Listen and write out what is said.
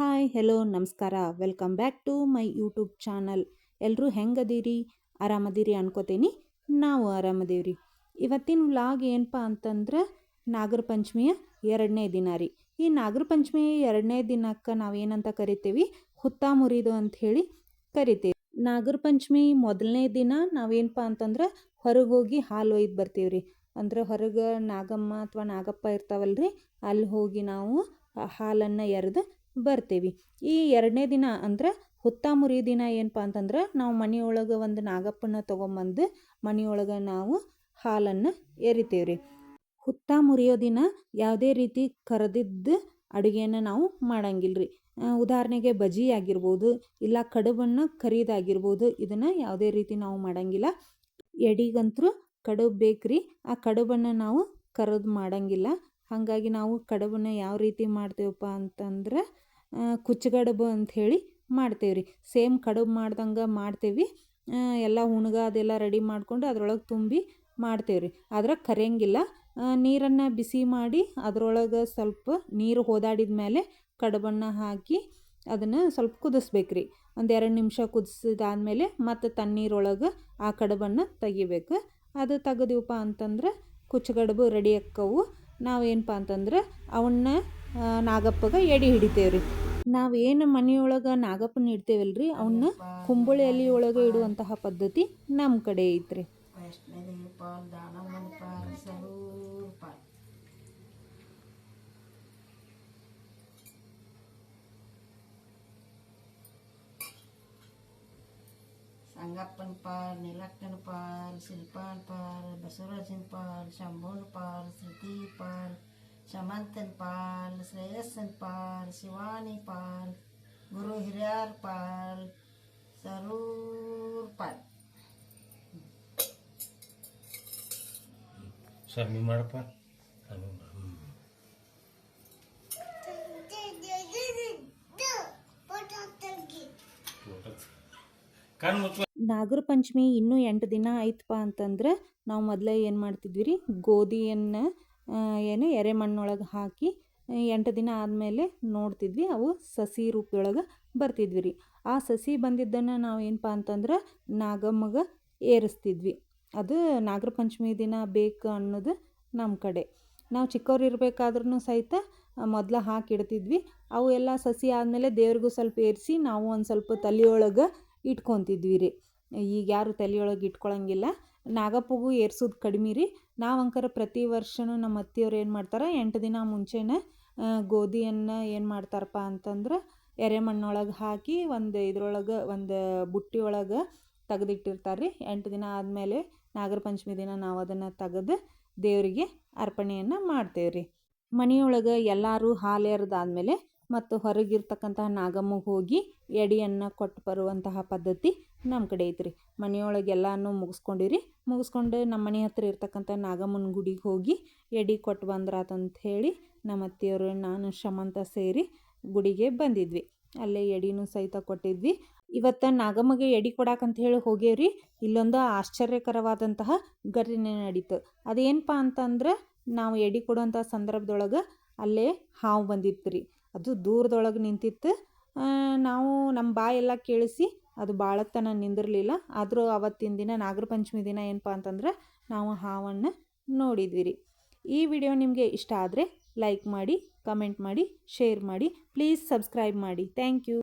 Hi hello ನಮಸ್ಕಾರ. Welcome back to my YouTube channel ಎಲ್ಲರೂ ಹೆಂಗದೀರಿ? ಆರಾಮದೀರಿ ಅನ್ಕೋತೀನಿ. ನಾವು ಆರಾಮದೀವ್ರಿ. ಇವತ್ತಿನ ವ್ಲಾಗ್ ಏನಪ್ಪ ಅಂತಂದ್ರೆ ನಾಗರ ಪಂಚಮಿಯ ಎರಡನೇ ದಿನ ರೀ. ಈ ನಾಗರ ಪಂಚಮಿ ಎರಡನೇ ದಿನಕ್ಕೆ ನಾವೇನಂತ ಕರಿತೀವಿ? ಹುತ್ತ ಮುರಿದು ಅಂತ ಹೇಳಿ ಕರಿತೀವಿ. ನಾಗರ ಪಂಚಮಿ ಮೊದಲನೇ ದಿನ ನಾವೇನಪ್ಪ ಅಂತಂದ್ರೆ ಹೊರಗೆ ಹೋಗಿ ಹಾಲು ಒಯ್ದು ಬರ್ತೀವಿ ರೀ ಅಂದ್ರೆ ಹೊರಗೆ ನಾಗಮ್ಮ ಅಥವಾ ನಾಗಪ್ಪ ಇರ್ತಾವಲ್ರಿ, ಅಲ್ಲಿ ಹೋಗಿ ನಾವು ಹಾಲನ್ನು ಎರೆದು ಬರ್ತೀವಿ. ಈ ಎರಡನೇ ದಿನ ಅಂದ್ರೆ ಹುತ್ತ ಮುರಿ ದಿನ ಏನಪ್ಪ ಅಂತಂದ್ರೆ ನಾವು ಮನೆಯೊಳಗೆ ಒಂದು ನಾಗಪ್ಪನ ತೊಗೊಂಬಂದು ಮನೆಯೊಳಗೆ ನಾವು ಹಾಲನ್ನು ಎರಿತೀವಿ ರೀ ಹುತ್ತ ಮುರಿಯೋ ದಿನ ಯಾವುದೇ ರೀತಿ ಕರೆದಿದ್ದು ಅಡುಗೆಯನ್ನು ನಾವು ಮಾಡಂಗಿಲ್ಲ ರೀ ಉದಾಹರಣೆಗೆ ಬಜಿ ಆಗಿರ್ಬೋದು, ಇಲ್ಲ ಕಡುಬನ್ನು ಕರಿದಾಗಿರ್ಬೋದು, ಇದನ್ನು ಯಾವುದೇ ರೀತಿ ನಾವು ಮಾಡಂಗಿಲ್ಲ. ಎಡಿಗಂತರೂ ಕಡುಬು ಬೇಕ್ರಿ, ಆ ಕಡುಬನ್ನು ನಾವು ಕರೆದು ಮಾಡಂಗಿಲ್ಲ. ಹಾಗಾಗಿ ನಾವು ಕಡುಬನ್ನು ಯಾವ ರೀತಿ ಮಾಡ್ತೇವಪ್ಪ ಅಂತಂದ್ರೆ ಕುಚ್ಚಗಡುಬು ಅಂಥೇಳಿ ಮಾಡ್ತೇವೆ ರೀ. ಸೇಮ್ ಕಡುಬು ಮಾಡ್ದಂಗೆ ಮಾಡ್ತೇವಿ ಎಲ್ಲ ಹುಣ್ಗ ಅದೆಲ್ಲ ರೆಡಿ ಮಾಡಿಕೊಂಡು ಅದ್ರೊಳಗೆ ತುಂಬಿ ಮಾಡ್ತೇವೆ ರೀ. ಆದ್ರೆ ಕರೆಯಂಗಿಲ್ಲ. ನೀರನ್ನು ಬಿಸಿ ಮಾಡಿ ಅದ್ರೊಳಗೆ ಸ್ವಲ್ಪ ನೀರು ಹೋದಾಡಿದ ಮೇಲೆ ಕಡುಬನ್ನು ಹಾಕಿ ಅದನ್ನು ಸ್ವಲ್ಪ ಕುದಿಸ್ಬೇಕು ರೀ. ಒಂದು ಎರಡು ನಿಮಿಷ ಕುದಿಸಿದಾದ್ಮೇಲೆ ಮತ್ತು ತಣ್ಣೀರೊಳಗೆ ಆ ಕಡುಬನ್ನು ತೆಗಿಬೇಕು. ಅದು ತೆಗೆದಿವಪ್ಪ ಅಂತಂದ್ರೆ ಕುಚ್ಚಗಡುಬು ರೆಡಿ ಆಕ್ಕವು ನಾವೇನಪ್ಪ ಅಂತಂದ್ರೆ ಅವನ್ನ ನಾಗಪ್ಪಗೆ ಎಡೆ ಹಿಡಿತೇವೆ ರೀ. ನಾವೇನು ಮನೆಯೊಳಗೆ ನಾಗಪ್ಪನ ಇಡ್ತೇವಲ್ರಿ? ಅವನ್ನ ಕುಂಬಳಿ ಎಲೆ ಒಳಗೆ ಇಡುವಂತಹ ಪದ್ಧತಿ ನಮ್ಮ ಕಡೆ ಐತ್ರಿ. ಸಂಗಪ್ಪನ ಪಾಲ್, ನೀಲಕ್ಕನ ಪಾಲ್ ಶಿಲ್ಪಾನ್ ಪಾಲ್, ಬಸವರಾಜನ ಪಾಲ್ ಶಂಭುನ ಪಾಲ್, ಶ್ರುತಿ ಪಾಲ್. ಶಮಂತನ ಪಾಲ್ ಶ್ರೇಯಸ್ಸನ್ ಪಾಲ್ ಶಿವಾನಿ ಪಾಲ್ ಗುರು ಹಿರಿಯಾರ್ ಪಾಲ್ ಸರೂರ್ ಪಾಲ್ ಸ್ವಾಮಿ ಮಾಡಪ್ಪ ಸ್ವಾಮಿ ನಾಗರ ಪಂಚಮಿ ಇನ್ನೂ ಎಂಟು ದಿನ ಐತಪ್ಪ ಅಂತಂದ್ರೆ ನಾವು ಮೊದಲೇ ಏನು ಮಾಡ್ತಿದ್ವಿ ರೀ ಗೋಧಿಯನ್ನು ಏನು ಎರೆಮಣ್ಣೊಳಗೆ ಹಾಕಿ ಎಂಟು ದಿನ ಆದಮೇಲೆ ನೋಡ್ತಿದ್ವಿ, ಅವು ಸಸಿ ರೂಪದೊಳಗೆ ಬರ್ತಿದ್ವಿ ರೀ. ಆ ಸಸಿ ಬಂದಿದ್ದನ್ನು ನಾವು ಏನಪ್ಪ ಅಂತಂದ್ರೆ ನಾಗಮ್ಮಗೆ ಏರಿಸ್ತಿದ್ವಿ. ಅದು ನಾಗರ ಪಂಚಮಿ ದಿನ ಬೇಕು ಅನ್ನೋದು ನಮ್ಮ ಕಡೆ. ನಾವು ಚಿಕ್ಕವ್ರು ಇರಬೇಕಾದ್ರೂ ಸಹಿತ ಮೊದಲು ಹಾಕಿಡ್ತಿದ್ವಿ ಅವು ಎಲ್ಲ ಸಸಿ ಆದಮೇಲೆ ದೇವ್ರಿಗೂ ಸ್ವಲ್ಪ ಏರಿಸಿ ನಾವು ಒಂದು ಸ್ವಲ್ಪ ತಲೆಯೊಳಗೆ ಇಟ್ಕೊತಿದ್ವಿ ರೀ. ಈಗ ಯಾರು ತಲೆಯೊಳಗೆ ಇಟ್ಕೊಳಂಗಿಲ್ಲ. ನಾಗಪ್ಪಗೂ ಏರ್ಸೋದು ಕಡಿಮೆ ರೀ. ನಾವು ಅಂಕರ ಪ್ರತಿ ವರ್ಷನೂ ನಮ್ಮ ಅತ್ತಿಯವ್ರು ಏನು ಮಾಡ್ತಾರೆ, ಎಂಟು ದಿನ ಮುಂಚೆನೇ ಗೋಧಿಯನ್ನು ಏನು ಮಾಡ್ತಾರಪ್ಪ ಅಂತಂದ್ರೆ ಎರೆ ಮಣ್ಣೊಳಗೆ ಹಾಕಿ ಒಂದು ಇದ್ರೊಳಗೆ ಒಂದು ಬುಟ್ಟಿ ಒಳಗೆ ತೆಗೆದಿಟ್ಟಿರ್ತಾರೆ ರೀ ಎಂಟು ದಿನ ಆದಮೇಲೆ ನಾಗರ ಪಂಚಮಿ ದಿನ ನಾವು ಅದನ್ನು ತೆಗೆದು ದೇವರಿಗೆ ಅರ್ಪಣೆಯನ್ನು ಮಾಡ್ತೇವೆ ರೀ ಮನೆಯೊಳಗೆ ಎಲ್ಲರೂ ಹಾಲು ಎರೆದಾದ್ಮೇಲೆ ಮತ್ತು ಹೊರಗಿರ್ತಕ್ಕಂತಹ ನಾಗಮ್ಮಗೆ ಹೋಗಿ ಎಡಿಯನ್ನು ಕೊಟ್ಟು ಬರುವಂತಹ ಪದ್ಧತಿ ನಮ್ಮ ಕಡೆ ಐತ್ರಿ. ಮನೆಯೊಳಗೆ ಎಲ್ಲನೂ ಮುಗಿಸ್ಕೊಂಡಿರಿ. ಮುಗಿಸ್ಕೊಂಡು ನಮ್ಮ ಮನೆ ಹತ್ರ ಇರ್ತಕ್ಕಂಥ ನಾಗಮ್ಮನ ಗುಡಿಗೆ ಹೋಗಿ ಎಡಿ ಕೊಟ್ಟು ಬಂದ್ರಾತಂತ ಹೇಳಿ ನಮ್ಮ ಅತ್ತೆಯವರು, ನಾನು, ಶಮಂತ ಸೇರಿ ಗುಡಿಗೆ ಬಂದಿದ್ವಿ. ಅಲ್ಲೇ ಎಡಿನೂ ಸಹಿತ ಕೊಟ್ಟಿದ್ವಿ. ಇವತ್ತು ನಾಗಮ್ಮಗೆ ಎಡಿ ಕೊಡಾಕಂತ ಹೇಳಿ ಹೋಗೇವ್ರಿ. ಇಲ್ಲೊಂದು ಆಶ್ಚರ್ಯಕರವಾದಂತಹ ಘಟನೆ ನಡೀತು. ಅದೇನಪ್ಪ ಅಂತಂದ್ರೆ ನಾವು ಎಡಿ ಕೊಡುವಂಥ ಸಂದರ್ಭದೊಳಗೆ ಅಲ್ಲೇ ಹಾವು ಬಂದಿತ್ತು ರೀ ಅದು ದೂರದೊಳಗೆ ನಿಂತಿತ್ತು. ನಾವು ನಮ್ಮ ಬಾಯೆಲ್ಲ ಕೇಳಿಸಿ ಅದು ಭಾಳತ್ತನ ನಿಂದಿರಲಿಲ್ಲ. ಆದರೂ ಅವತ್ತಿನ ದಿನ ನಾಗರ ಪಂಚಮಿ ದಿನ ಏನಪ್ಪ ಅಂತಂದ್ರೆ ನಾವು ಹಾವನ್ನು ನೋಡಿದ್ವಿ ರೀ ಈ ವಿಡಿಯೋ ನಿಮಗೆ ಇಷ್ಟ ಆದರೆ ಲೈಕ್ ಮಾಡಿ, ಕಮೆಂಟ್ ಮಾಡಿ, ಶೇರ್ ಮಾಡಿ, ಪ್ಲೀಸ್ ಸಬ್ಸ್ಕ್ರೈಬ್ ಮಾಡಿ. Thank you.